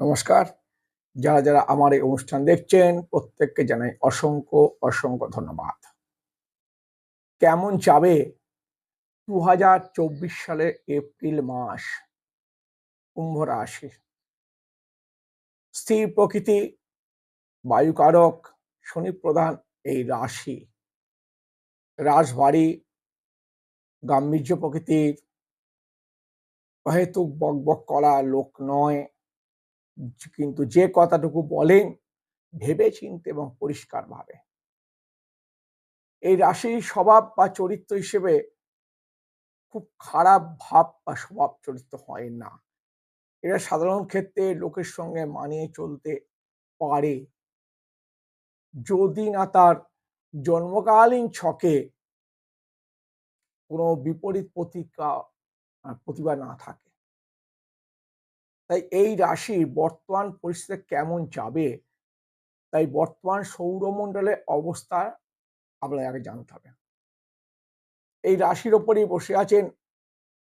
নমস্কার। যারা যারা আমার এই অনুষ্ঠান দেখছেন, প্রত্যেককে জানাই অসংখ্য অসংখ্য ধন্যবাদ। কেমন যাবে দু হাজার চব্বিশ সালের এপ্রিল মাস? কুম্ভ রাশি। স্থির প্রকৃতি, বায়ুকারক, শনি প্রধান এই রাশি। রাশভারী গাম্ভীর্য প্রকৃতির, অহেতুক বক বক করা লোক নয়। কিন্তু যে কথাটুকু বলেন ভেবে চিনতে এবং পরিষ্কারভাবে। এই রাশির স্বভাব বা চরিত্র হিসেবে খুব খারাপ ভাব বা স্বভাব চরিত্র হয় না। এরা সাধারণ ক্ষেত্রে লোকের সঙ্গে মানিয়ে চলতে পারে। যদি না তার জন্মকালীন ছকে কোনো বিপরীত প্রতিকা, প্রতিভা না থাকে তাই এই রাশির বর্তমান পরিস্থিতি কেমন যাবে? তাই বর্তমান সৌরমণ্ডলের অবস্থা আপনাদের আগে জানতে হবে। এই রাশির ওপরেই বসে আছেন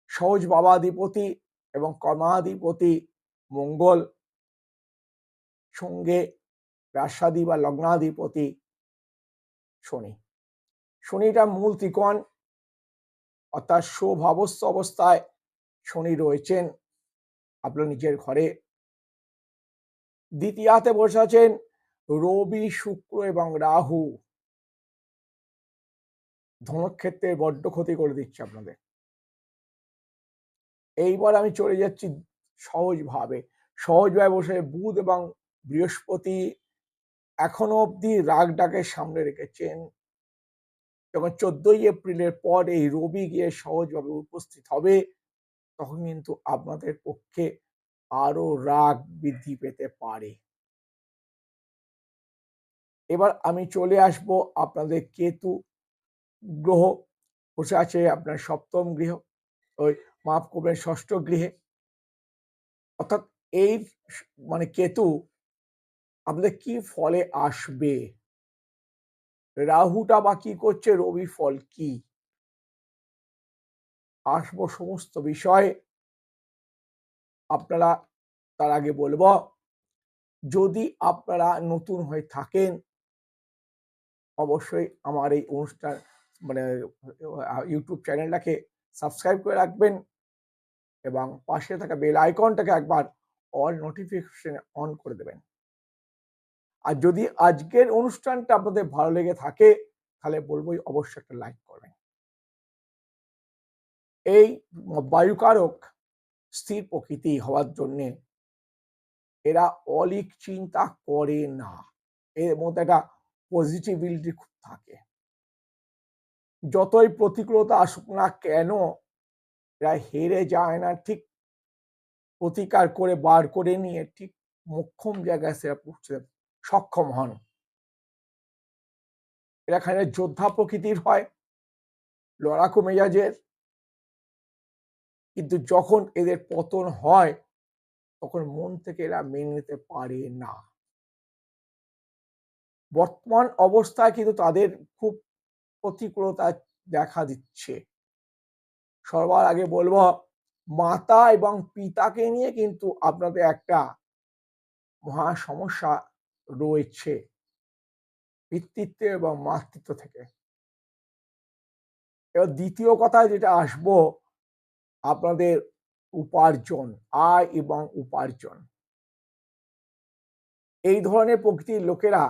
সহজ বাবাধিপতি এবং কর্মাধিপতি মঙ্গল। সঙ্গে রাসাদি বা লগ্নাধিপতি শনি। শনিটা মূল ত্রিকোণ, অর্থাৎ শোভাবস্থ অবস্থায় শনি রয়েছেন। আপনার নিজের ঘরে। দ্বিতীয়াতে বসে আছেন রবি, শুক্র এবং রাহু। ধনক্ষেত্রে বড্ড ক্ষতি করে দিচ্ছে আপনাদের। এইবার আমি চলে যাচ্ছি সহজভাবে সহজভাবে বসে বুধ এবং বৃহস্পতি এখনও অবধি রাগ ডাকের সামনে রেখেছেন। যখন চোদ্দই এপ্রিলের পর এই রবি গিয়ে সহজভাবে উপস্থিত হবে। তখন কিন্তু আপনাদের পক্ষে আরও রাগ বৃদ্ধি পেতে পারে। এবার আমি চলে আসব আপনাদের কেতু গ্রহ। বসে আছে আপনার সপ্তম গৃহ, ওই মাপ করবেন ষষ্ঠ গৃহে। অর্থাৎ এই মানে কেতু আপনাদের কি ফলে আসবে? রাহুটা বা কি করছে? রবি ফল কি? আসব সমস্ত বিষয়। আপনারা তার আগে বলব, যদি আপনারা নতুন হয়ে থাকেন, অবশ্যই আমার এই অনুষ্ঠান মানে ইউটিউব চ্যানেলটাকে সাবস্ক্রাইব করে রাখবেন এবং পাশে থাকা বেল আইকনটাকে একবার অল নোটিফিকেশন অন করে দেবেন। আর যদি আজকের অনুষ্ঠানটা আপনাদের ভালো লেগে থাকে, তাহলে বলবোই অবশ্যই একটা লাইক করবেন। এই বায়ুকারক স্থির প্রকৃতি হওয়ার জন্যে এরা অলিক চিন্তা করে না। এর মধ্যে একটা পজিটিভিলিটি খুব থাকে। যতই প্রতিকূলতা আসুক না কেন, এরা হেরে যায় না। ঠিক প্রতিকার করে বার করে নিয়ে ঠিক মোক্ষম জায়গায় সে পৌঁছতে সক্ষম হন। এরা খানে যোদ্ধা প্রকৃতির হয়, লড়াকু মেজাজের। কিন্তু যখন এদের পতন হয়, তখন মন থেকে এরা মেনে নিতে পারে না। বর্তমান অবস্থায় কিন্তু তাদের খুব প্রতিকূলতা দেখা দিচ্ছে। সবার আগে বলব, মাতা এবং পিতাকে নিয়ে কিন্তু আপনাদের একটা মহা সমস্যা রয়েছে। পিতৃত্ব এবং মাতৃত্ব থেকে। এবার দ্বিতীয় কথায় যেটা আসব আপনাদের উপার্জন, আয় এবং উপার্জন। এই ধরনের প্রকৃতির লোকেরা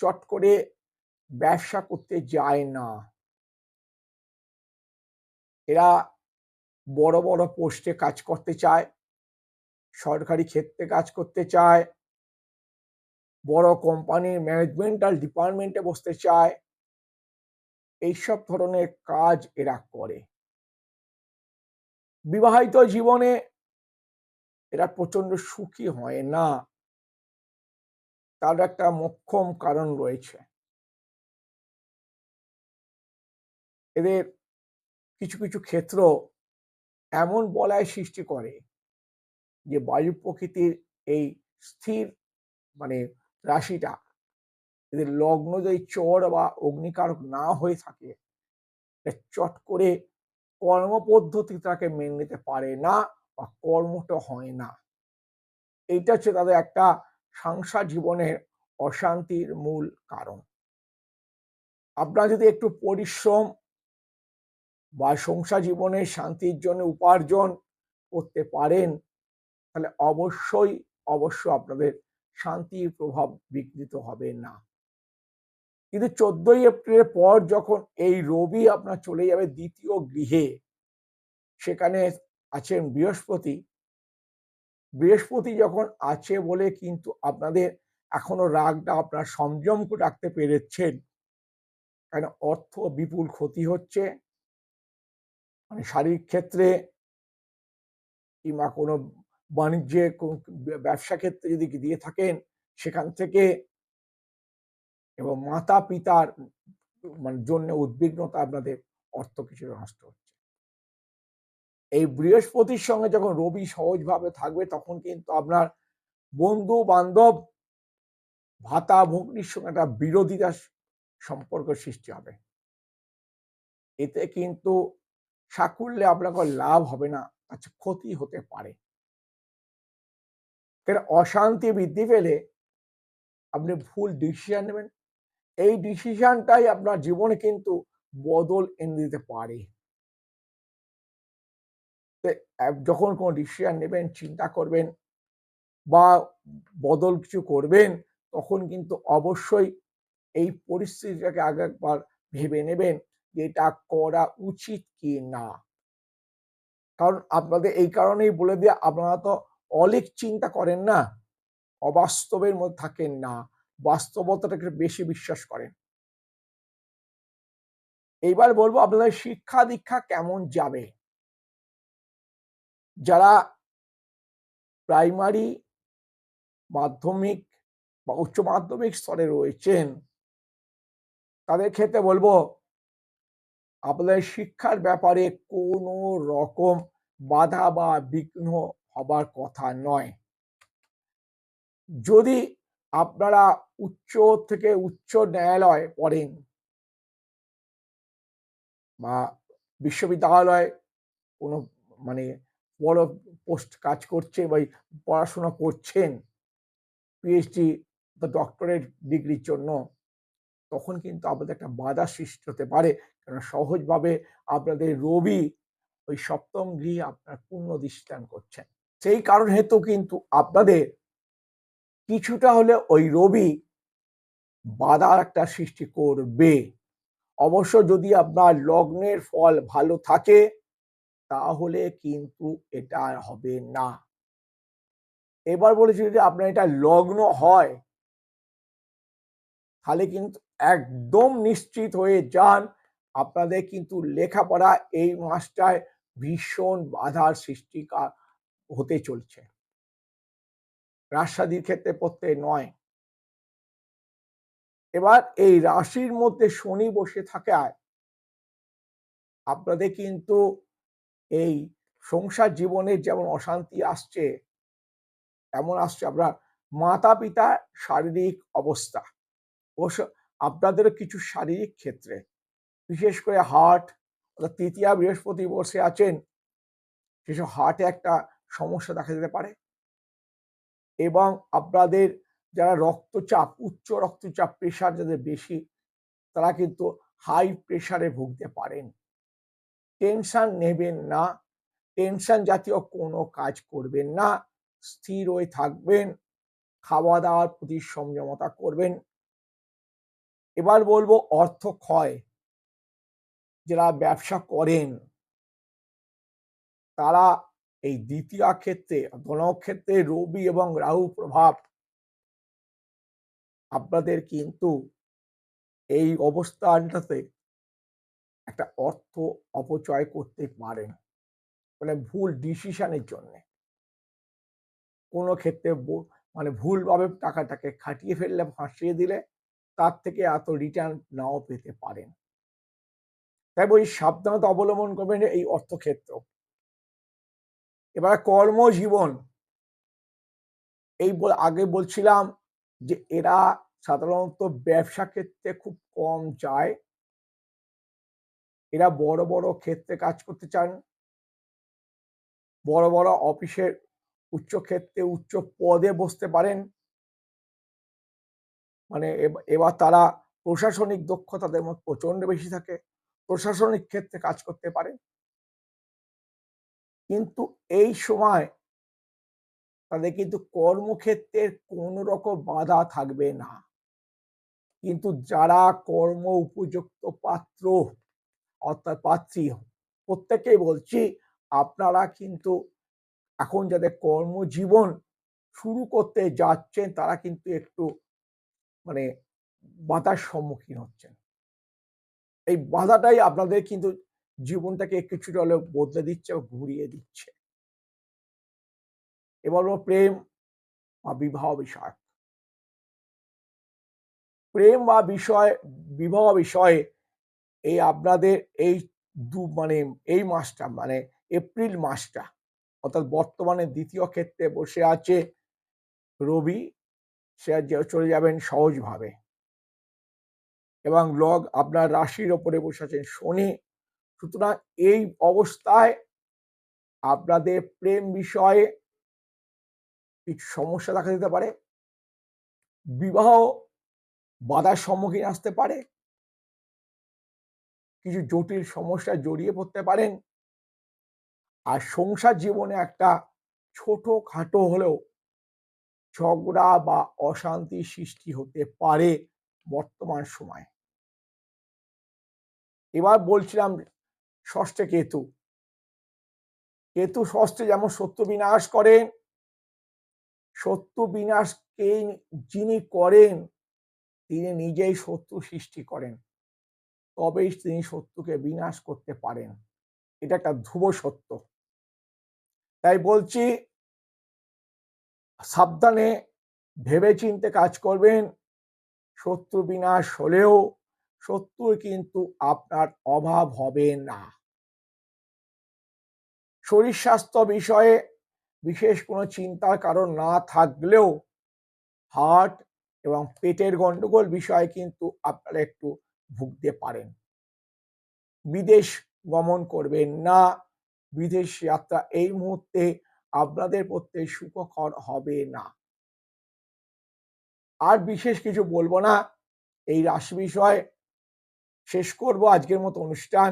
চট করে ব্যবসা করতে যায় না। এরা বড় বড় পোস্টে কাজ করতে চায়, সরকারি ক্ষেত্রে কাজ করতে চায়, বড় কোম্পানির ম্যানেজমেন্টাল ডিপার্টমেন্টে বসতে চায়। এইসব ধরনের কাজ এরা করে। বিবাহিত জীবনে এরা প্রচণ্ড সুখী হয় না। তার একটা মোক্ষম কারণ রয়েছে। এদের কিছু কিছু ক্ষেত্র এমন বলায় সৃষ্টি করে যে বায়ু প্রকৃতির এই স্থির মানে রাশিটা এদের লগ্ন যদি চর বা অগ্নিকারক না হয়ে থাকে চট করে কর্মপদ্ধতি তাকে মেনে নিতে পারে না বা কর্মটা হয় না। এইটা হচ্ছে তাদের একটা সংসার জীবনের অশান্তির মূল কারণ। আপনারা যদি একটু পরিশ্রম বা সংসার জীবনে শান্তির জন্য উপার্জন করতে পারেন, তাহলে অবশ্যই অবশ্য আপনাদের শান্তির প্রভাব বিঘ্নিত হবে না। কিন্তু চোদ্দই এপ্রিলের পর যখন এই রবি আপনার চলে যাবে দ্বিতীয় গৃহে, সেখানে আছেন বৃহস্পতি। বৃহস্পতি যখন আছে বলে কিন্তু আপনাদের এখনও রাগটা আপনার সংযম রাখতে পেরেছেন। কেন অর্থ বিপুল ক্ষতি হচ্ছে। মানে শারীরিক ক্ষেত্রে কিংবা কোনো বাণিজ্যে ব্যবসা ক্ষেত্রে যদি দিয়ে থাকেন, সেখান থেকে এবং মাতা পিতার মানে জন্য উদ্বিগ্নতা আপনাদের অর্থ কিছু নষ্ট হচ্ছে। এই বৃহস্পতির সঙ্গে যখন রবি সহজভাবে থাকবে, তখন কিন্তু আপনার বন্ধু বান্ধব ভাতা ভগ্নির সঙ্গে একটা বিরোধিতা সম্পর্ক সৃষ্টি হবে। এতে কিন্তু সাকুল্যে আপনার লাভ হবে না আচ্ছা ক্ষতি হতে পারে। অশান্তি বৃদ্ধি পেলে আপনি ভুল ডিসিশন নেবেন এই ডিসিশনটাই আপনার জীবনে কিন্তু বদল এনে দিতে পারে। যখন কোনো ডিসিশন নেবেন, চিন্তা করবেন বা বদল কিছু করবেন, তখন কিন্তু অবশ্যই এই পরিস্থিতিটাকে আগে একবার ভেবে নেবেন যে এটা করা উচিত কি না। কারণ আপনাদের এই কারণেই বলে দিয়ে, আপনারা তো অলিক চিন্তা করেন না, অবাস্তবের মধ্যে থাকেন না। বাস্তবতাটাকে বেশি বিশ্বাস করেন। এইবার বলব আপনাদের শিক্ষা দীক্ষা কেমন যাবে? যারা প্রাইমারি মাধ্যমিক বা উচ্চ মাধ্যমিক স্তরে রয়েছেন, তাদের ক্ষেত্রে বলব আপনাদের শিক্ষার ব্যাপারে কোনো রকম বাধা বা বিঘ্ন হবার কথা নয়। যদি আপনারা উচ্চ থেকে উচ্চ ন্যায়ালয় পড়েন। বা বিশ্ববিদ্যালয় কোনো মানে বড় পোস্ট কাজ করছে বা পড়াশোনা করছেন পিএইচডি বা ডক্টরেট ডিগ্রির জন্য, তখন কিন্তু আপনাদের একটা বাধা সৃষ্টি হতে পারে। কারণ সহজভাবে আপনাদের রবি ওই সপ্তম গৃহে আপনার পূর্ণ দৃষ্টান করছেন। সেই কারণ হেতু কিন্তু আপনাদের কিছুটা হলে ওই রবি বাধার একটা সৃষ্টি করবে। অবশ্য যদি আপনার লগ্নের ফল ভালো থাকে, তাহলে কিন্তু এটা আর হবে না। এবার বলেছি যদি আপনার এটা লগ্ন হয়, তাহলে কিন্তু একদম নিশ্চিত হয়ে যান, আপনাদের কিন্তু লেখাপড়া এই মাসটায় ভীষণ বাধার সৃষ্টিকার হতে চলছে। রাজসাদীর ক্ষেত্রে পড়তে নয়। এবার এই রাশির মধ্যে শনি বসে থাকায় আপনাদের কিন্তু এই সংসার জীবনের যেমন অশান্তি আসছে এমন আসছে। আপনার মাতা পিতার শারীরিক অবস্থা। অবশ্য আপনাদেরও কিছু শারীরিক ক্ষেত্রে, বিশেষ করে হার্ট তৃতীয়া বৃহস্পতি বসে আছেন, সেসব হার্টে একটা সমস্যা দেখা যেতে পারে। এবং আপনাদের যারা রক্তচাপ, উচ্চ রক্তচাপ প্রেশার যাদের বেশি, তারা কিন্তু হাই প্রেশারে ভুগতে পারেন। টেনশন নেবেন না। টেনশন জাতীয় কোনো কাজ করবেন না। স্থির হয়ে থাকবেন। খাওয়া দাওয়ার প্রতি সংযমতা করবেন। এবার বলব অর্থ ক্ষয়। যারা ব্যবসা করেন, তারা এই দ্বিতীয় ক্ষেত্রে ক্ষেত্রে রবি এবং রাহু প্রভাব। আপনাদের কিন্তু এই অবস্থানটাতে একটা অর্থ অপচয় করতে পারেন। মানে ভুল ডিসিশনের জন্য। কোনো ক্ষেত্রে মানে ভুলভাবে টাকাটাকে খাটিয়ে ফেললে ফাঁসিয়ে দিলে তার থেকে এত রিটার্ন নাও পেতে পারেন। তাই ওই সাবধানতা অবলম্বন করবেন এই অর্থক্ষেত্র। এবার কর্মজীবন। এই আগে বলছিলাম যে এরা সাধারণত ব্যবসা ক্ষেত্রে খুব কম যায় এরা বড় বড় ক্ষেত্রে কাজ করতে চান। বড় বড় অফিসের উচ্চ ক্ষেত্রে উচ্চ পদে বসতে পারেন। মানে এব- এবার তারা প্রশাসনিক দক্ষতা তাদের মধ্যে প্রচণ্ড বেশি থাকে। প্রশাসনিক ক্ষেত্রে কাজ করতে পারে কিন্তু এই সময় তাদের কিন্তু কর্মক্ষেত্রের কোন রকম বাধা থাকবে না। কিন্তু যারা কর্ম উপযুক্ত পাত্র, অর্থাৎ পাত্রী প্রত্যেকেই বলছি, আপনারা কিন্তু এখন যাদের কর্মজীবন শুরু করতে যাচ্ছেন, তারা কিন্তু একটু মানে বাধার সম্মুখীন হচ্ছেন। এই বাধাটাই আপনাদের কিন্তু জীবনটাকে কিছুটা হলেও বদলে দিচ্ছে ও ঘুরিয়ে দিচ্ছে। এবার হলো প্রেম বা বিবাহ বিষয়। প্রেম বা বিষয়, বিবাহ বিষয়ে এই আপনাদের এই দু মানে এই মাসটা মানে এপ্রিল মাসটা অর্থাৎ বর্তমানে দ্বিতীয় ক্ষেত্রে বসে আছে রবি, সে চলে যাবেন সহজভাবে। এবং লগ আপনার রাশির ওপরে বসে আছেন শনি সুতরাং এই অবস্থায় আপনাদের প্রেম বিষয়ে কিছু সমস্যা দেখা দিতে পারে। বিবাহ বাধার সম্মুখীন আসতে পারে। কিছু জটিল সমস্যা জড়িয়ে পড়তে পারেন। আর সংসার জীবনে একটা ছোট খাটো হলেও ঝগড়া বা অশান্তি সৃষ্টি হতে পারে বর্তমান সময়। এবার বলছিলাম ষষ্ঠে কেতু। কেতু ষষ্ঠে যেমন সত্য বিনাশ করেন, সত্য বিনাশকে যিনি করেন, তিনি নিজেই শত্রু সৃষ্টি করেন। তবেই তিনি শত্রুকে বিনাশ করতে পারেন। এটা একটা ধ্রুব সত্য। তাই বলছি, সাবধানে ভেবে চিনতে কাজ করবেন, শত্রু বিনাশ হলেও শত্রুর কিন্তু আপনার অভাব হবে না। শরীর স্বাস্থ্য বিষয়ে বিশেষ কোনো চিন্তার কারণ না থাকলেও হার্ট এবং পেটের গন্ডগোল বিষয়ে কিন্তু আপনারা একটু ভুগতে পারেন। বিদেশ গমন করবেন না। বিদেশ যাত্রা এই মুহূর্তে আপনাদের পক্ষে সুখকর হবে না। আর বিশেষ কিছু বলব না। এই রাশি বিষয় শেষ করব আজকের মতো অনুষ্ঠান।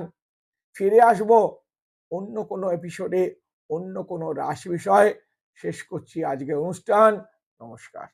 ফিরে আসব অন্য কোনো এপিসোডে অন্য কোনো রাশি বিষয়। শেষ করছি আজকের অনুষ্ঠান। নমস্কার।